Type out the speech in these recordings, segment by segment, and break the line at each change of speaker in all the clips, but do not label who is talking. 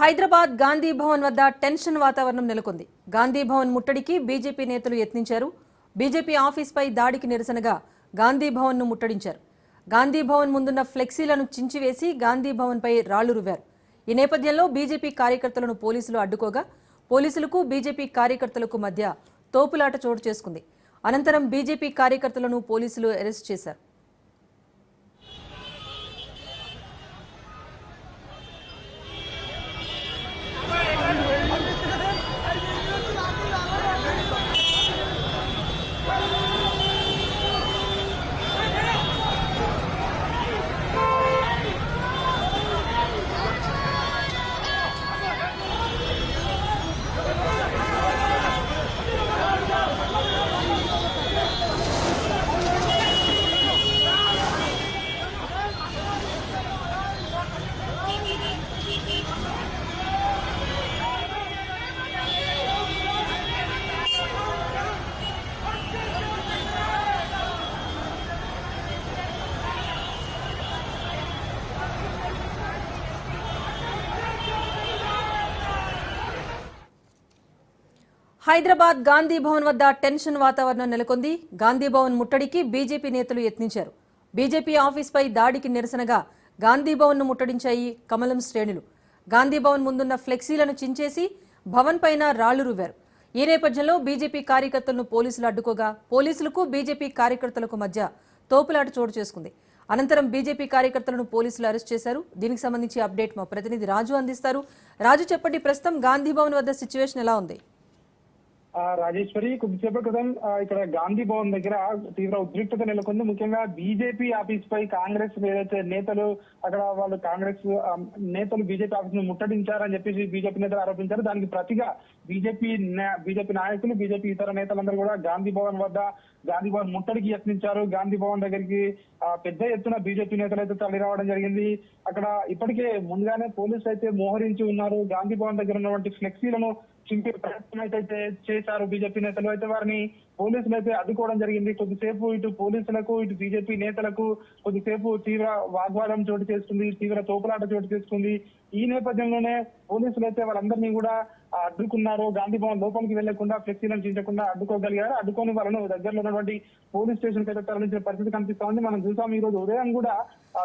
హైదరాబాద్ గాంధీ భవన్ వద్ద టెన్షన్ వాతావరణం నెలకొంది. గాంధీ భవన్ ముట్టడికి బీజేపీ నేతలు యత్నించారు. బీజేపీ ఆఫీస్పై దాడికి నిరసనగా గాంధీ భవన్ను ముట్టడించారు. గాంధీ భవన్ ముందున్న ఫ్లెక్సీలను చించివేసి గాంధీ భవన్పై రాళ్ళు రువ్వారు. ఈ నేపథ్యంలో బీజేపీ కార్యకర్తలను పోలీసులు అడ్డుకోగా పోలీసులకు బీజేపీ కార్యకర్తలకు మధ్య తోపులాట చోటు చేసుకుంది. అనంతరం బీజేపీ కార్యకర్తలను పోలీసులు అరెస్ట్ చేశారు. హైదరాబాద్ గాంధీ భవన్ వద్ద టెన్షన్ వాతావరణం నెలకొంది. గాంధీ భవన్ ముట్టడికి బీజేపీ నేతలు యత్నించారు. బీజేపీ ఆఫీస్పై దాడికి నిరసనగా గాంధీ భవన్ను ముట్టడించాయి కమలం శ్రేణులు. గాంధీ భవన్ ముందున్న ఫ్లెక్సీలను చించేసి భవన్ పైన రాళ్ళు రువ్వారు. ఈ నేపథ్యంలో బీజేపీ కార్యకర్తలను పోలీసులు అడ్డుకోగా పోలీసులకు బీజేపీ కార్యకర్తలకు మధ్య తోపులాట చోటు చేసుకుంది. అనంతరం బీజేపీ కార్యకర్తలను పోలీసులు అరెస్ట్ చేశారు. దీనికి సంబంధించి అప్డేట్ మా ప్రతినిధి రాజు అందిస్తారు. రాజు చెప్పండి ప్రస్తుతం గాంధీ భవన్ వద్ద సిచ్యువేషన్ ఎలా ఉంది?
రాజేశ్వరి కొద్దిసేపటి క్రితం ఇక్కడ గాంధీ భవన్ దగ్గర తీవ్ర ఉద్రిక్తత నెలకొంది. ముఖ్యంగా బీజేపీ ఆఫీస్ పై కాంగ్రెస్ ఏదైతే నేతలు అక్కడ వాళ్ళు కాంగ్రెస్ నేతలు బీజేపీ ఆఫీస్ను ముట్టడించారని చెప్పేసి బీజేపీ నేతలు ఆరోపించారు. దానికి ప్రతిగా బీజేపీ బీజేపీ నాయకులు బీజేపీ ఇతర నేతలందరూ కూడా గాంధీ భవన్ వద్ద గాంధీ భవన్ ముట్టడికి యత్నించారు. గాంధీ భవన్ దగ్గరికి పెద్ద ఎత్తున బీజేపీ నేతలు అయితే తరలి రావడం జరిగింది. అక్కడ ఇప్పటికే ముందుగానే పోలీసులు అయితే మోహరించి ఉన్నారు. గాంధీ భవన్ దగ్గర ఉన్నటువంటి ఫ్లెక్సీలను చింపే ప్రయత్నం అయితే చేశారు బీజేపీ నేతలు. అయితే వారిని పోలీసులు అయితే అడ్డుకోవడం జరిగింది. కొద్దిసేపు ఇటు పోలీసులకు ఇటు బీజేపీ నేతలకు కొద్దిసేపు తీవ్ర వాగ్వాదం చోటు చేసుకుంది తీవ్ర తోపులాట చోటు చేసుకుంది. ఈ నేపథ్యంలోనే పోలీసులు అయితే వాళ్ళందరినీ కూడా అడ్డుకున్నారు. గాంధీ భవన్ లోపలికి వెళ్ళకుండా ఫ్లెక్సీలను చించకుండా అడ్డుకోగలిగారు. అడ్డుకొని వాళ్ళను దగ్గరలో ఉన్నటువంటి పోలీస్ స్టేషన్కి అయితే తరలించిన పరిస్థితి కనిపిస్తోంది మనం చూసాం ఈ రోజు ఉదయం కూడా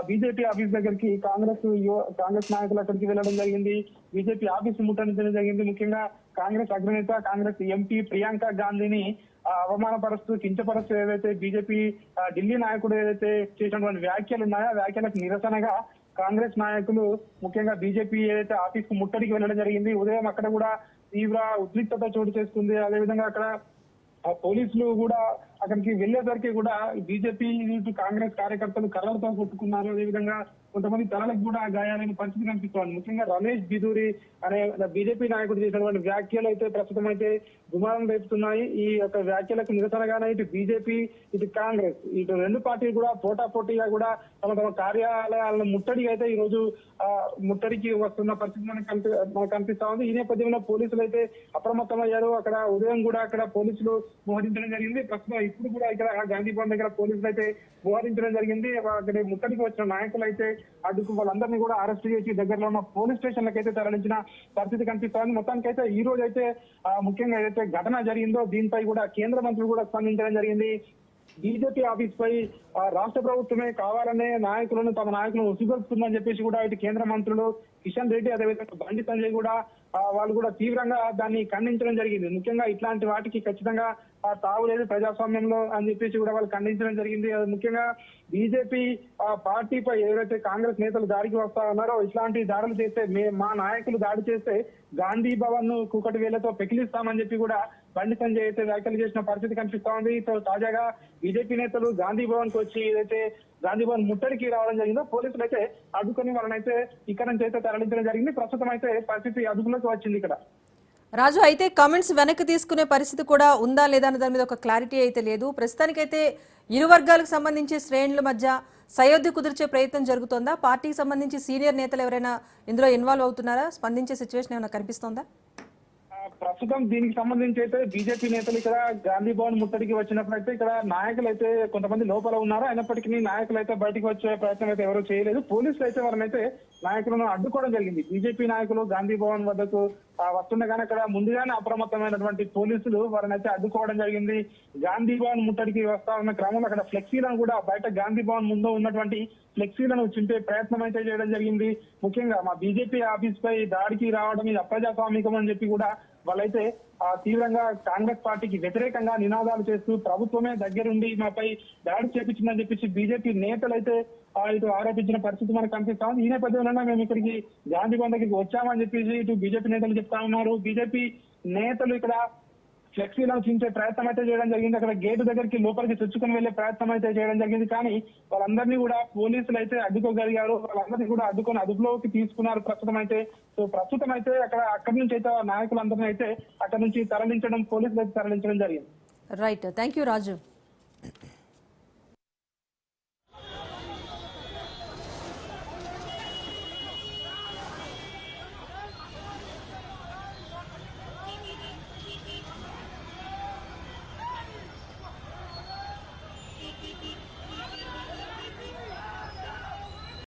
బీజేపీ ఆఫీస్ దగ్గరికి కాంగ్రెస్ యువ- కాంగ్రెస్ నాయకులు అక్కడికి వెళ్ళడం జరిగింది. బీజేపీ ఆఫీస్ ముట్టడించడం జరిగింది. ముఖ్యంగా కాంగ్రెస్ అగ్రనేత కాంగ్రెస్ ఎంపీ ప్రియాంక గాంధీని అవమానపరుస్తూ కించపరుస్తూ ఏదైతే బీజేపీ ఢిల్లీ నాయకుడు ఏదైతే చేసినటువంటి వ్యాఖ్యలు ఉన్నాయో ఆ వ్యాఖ్యలకు నిరసనగా కాంగ్రెస్ నాయకులు ముఖ్యంగా బీజేపీ ఏదైతే ఆఫీస్కు ముట్టడికి వెళ్ళడం జరిగింది ఉదయం అక్కడ కూడా తీవ్ర ఉద్రిక్తత చోటు చేసుకుంది. అదేవిధంగా అక్కడ పోలీసులు కూడా అక్కడికి వెళ్ళేసరికి కూడా బీజేపీ ఇటు కాంగ్రెస్ కార్యకర్తలు కర్రలతో కొట్టుకున్నారు. అదేవిధంగా కొంతమంది తలలకు కూడా గాయాలైన పరిస్థితి కనిపిస్తోంది. ముఖ్యంగా రమేష్ బిదూరి అనే బీజేపీ నాయకుడు చేసినటువంటి వ్యాఖ్యలు అయితే ప్రస్తుతం అయితే గుమారం రేపుతున్నాయి. ఈ యొక్క వ్యాఖ్యలకు నిరసనగానే ఇటు బీజేపీ ఇటు కాంగ్రెస్ ఇటు రెండు పార్టీలు కూడా పోటా పోటీగా కూడా తమ తమ కార్యాలయాలను ముట్టడి అయితే ఈ రోజు ఆ, ముట్టడికి వస్తున్న పరిస్థితి మనకు కనిపి మనకు కనిపిస్తా ఉంది. ఈ నేపథ్యంలో పోలీసులు అయితే అప్రమత్తం అయ్యారు అక్కడ ఉదయం కూడా అక్కడ పోలీసులు మోహరించడం జరిగింది. ప్రస్తుతం ఇప్పుడు కూడా ఇక్కడ గాంధీ భవన్ దగ్గర పోలీసులు అయితే మోహరించడం జరిగింది. అక్కడ ముట్టడికి వచ్చిన నాయకులు అయితే అటుకు వాళ్ళందరినీ కూడా అరెస్ట్ చేసి దగ్గరలో ఉన్న పోలీస్ స్టేషన్లకు అయితే తరలించిన పరిస్థితి కనిపిస్తోంది మొత్తానికి అయితే ఈ రోజు అయితే ముఖ్యంగా ఏదైతే ఘటన జరిగిందో దీనిపై కూడా కేంద్ర మంత్రులు కూడా స్పందించడం జరిగింది. బీజేపీ ఆఫీస్ పై ఆ, రాష్ట్ర ప్రభుత్వమే కావాలనే నాయకులను తమ నాయకులను ఉసిగొలుపుతుందని చెప్పేసి కూడా ఇటు కేంద్ర మంత్రులు కిషన్ రెడ్డి అదేవిధంగా బండి సంజయ్ కూడా వాళ్ళు కూడా తీవ్రంగా దాన్ని ఖండించడం జరిగింది. ముఖ్యంగా ఇట్లాంటి వాటికి ఖచ్చితంగా ఆ, తావులేదు ప్రజాస్వామ్యంలో అని చెప్పేసి కూడా వాళ్ళు ఖండించడం జరిగింది. అది ముఖ్యంగా బీజేపీ పార్టీపై ఏదైతే కాంగ్రెస్ నేతలు దాడికి వస్తా ఉన్నారో ఇట్లాంటి దాడులు చేస్తే మా నాయకులు దాడి చేస్తే గాంధీ భవన్ను కూకటి వేలతో పెకిలిస్తామని చెప్పి కూడా బండి సంజయ్ అయితే వ్యాఖ్యలు చేసిన పరిస్థితి కనిపిస్తా ఉంది సో తాజాగా బీజేపీ నేతలు గాంధీ భవన్కు వచ్చి ఏదైతే గాంధీ భవన్ ముట్టడికి రావడం జరిగిందో పోలీసులు అయితే అడ్డుకొని వాళ్ళనైతే ఇక్కడ నుంచి అయితే తరలించడం జరిగింది. ప్రస్తుతం అయితే పరిస్థితి అదుపులోకి వచ్చింది ఇక్కడ.
రాజు అయితే కమెంట్స్ వెనక్కి తీసుకునే పరిస్థితి కూడా ఉందా లేదా అన్న దాని మీద ఒక క్లారిటీ అయితే లేదు. ప్రస్తుతానికైతే ఇరు వర్గాలకు సంబంధించి శ్రేణుల మధ్య సయోధ్య కుదిర్చే ప్రయత్నం జరుగుతోందా? పార్టీకి సంబంధించి సీనియర్ నేతలు ఎవరైనా ఇందులో ఇన్వాల్వ్ అవుతున్నారా? స్పందించే సిచ్యువేషన్ ఏమైనా కనిపిస్తోందా?
ప్రస్తుతం దీనికి సంబంధించి అయితే బీజేపీ నేతలు ఇక్కడ గాంధీ భవన్ ముట్టడికి వచ్చినప్పుడు అయితే ఇక్కడ నాయకులు అయితే కొంతమంది లోపల ఉన్నారు. అయినప్పటికీ నాయకులు అయితే బయటకు వచ్చే ప్రయత్నం అయితే ఎవరు చేయలేదు. పోలీసులు అయితే వారినైతే నాయకులను అడ్డుకోవడం జరిగింది. బీజేపీ నాయకులు గాంధీ భవన్ వద్దకు వస్తుండగానే అక్కడ ముందుగానే అప్రమత్తమైనటువంటి పోలీసులు వారిని అయితే అడ్డుకోవడం జరిగింది. గాంధీ భవన్ ముట్టడికి వస్తా ఉన్న క్రమంలో అక్కడ ఫ్లెక్సీలను కూడా బయట గాంధీ భవన్ ముందు ఉన్నటువంటి ఫ్లెక్సీలను చింపే ప్రయత్నం అయితే చేయడం జరిగింది. ముఖ్యంగా మా బీజేపీ ఆఫీస్ పై దాడికి రావడం ఇది అప్రజాస్వామికం అని చెప్పి కూడా వాళ్ళైతే ఆ తీవ్రంగా కాంగ్రెస్ పార్టీకి వ్యతిరేకంగా నినాదాలు చేస్తూ ప్రభుత్వమే దగ్గరుండి మాపై దాడి చేపించిందని చెప్పేసి బీజేపీ నేతలు అయితే ఇటు ఆరోపించిన పరిస్థితి మనకు కనిపిస్తా ఉంది ఈ నేపథ్యంలో మేము ఇక్కడికి గాంధీ భవన్ దగ్గరికి వచ్చామని చెప్పేసి ఇటు బీజేపీ నేతలు చెప్తా ఉన్నారు. బీజేపీ నేతలు ఇక్కడ ఫ్లెక్సీలను చించే ప్రయత్నం అయితే చేయడం జరిగింది. అక్కడ గేటు దగ్గరికి లోపలికి చొచ్చుకుని వెళ్ళే ప్రయత్నం అయితే చేయడం జరిగింది. కానీ వాళ్ళందరినీ కూడా పోలీసులు అయితే అడ్డుకోగలిగారు. వాళ్ళందరినీ కూడా అడ్డుకొని అదుపులోకి తీసుకున్నారు ప్రస్తుతం అయితే. సో ప్రస్తుతం అయితే అక్కడ అక్కడి నుంచి అయితే ఆ నాయకులందరినీ అయితే అక్కడ నుంచి తరలించడం పోలీసులు అయితే తరలించడం జరిగింది.
Right thank you Raju